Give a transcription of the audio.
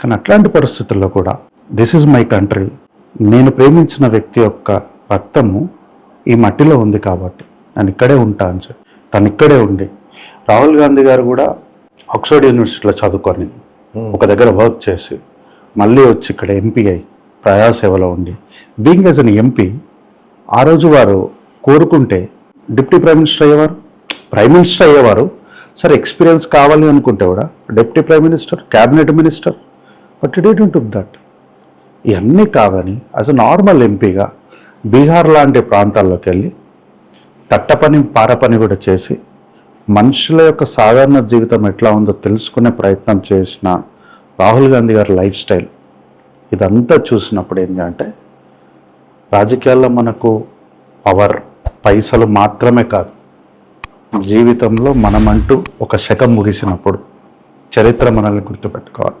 కానీ అట్లాంటి పరిస్థితుల్లో కూడా దిస్ ఇస్ మై కంట్రీ నేను ప్రేమించిన వ్యక్తి యొక్క రక్తము ఈ మట్టిలో ఉంది కాబట్టి నేను ఇక్కడే ఉంటా అని చెప్పి తను ఇక్కడే ఉండి. రాహుల్ గాంధీ గారు కూడా ఆక్స్ఫర్డ్ యూనివర్సిటీలో చదువుకొని ఒక దగ్గర వర్క్ చేసి మళ్ళీ వచ్చి ఇక్కడ ఎంపీ అయి ప్రజాసేవలో ఉండి బీయింగ్ యాజ్ అన్ ఎంపీ ఆ రోజు వారు కోరుకుంటే డిప్యూటీ ప్రైమ్ మినిస్టర్ అయ్యేవారు? ప్రైమ్ మినిస్టర్ అయ్యేవారు? సరే ఎక్స్పీరియన్స్ కావాలి అనుకుంటే కూడా deputy prime minister cabinet minister but it to that ఇవన్నీ కాదని అస్ అ నార్మల్ ఎంపీగా బీహార్ లాంటి ప్రాంతాల్లోకి వెళ్ళి కట్ట పారపని కూడా చేసి మనుషుల యొక్క సాధారణ జీవితం ఎట్లా ఉందో తెలుసుకునే ప్రయత్నం చేసిన రాహుల్ గాంధీ గారి లైఫ్ స్టైల్. ఇదంతా చూసినప్పుడు ఏంటంటే రాజకీయాల్లో మనకు పవర్ పైసలు మాత్రమే కాదు. జీవితంలో మనమంటూ ఒక శకం ముగిసినప్పుడు చరిత్ర మనల్ని గుర్తుపెట్టుకోవాలి.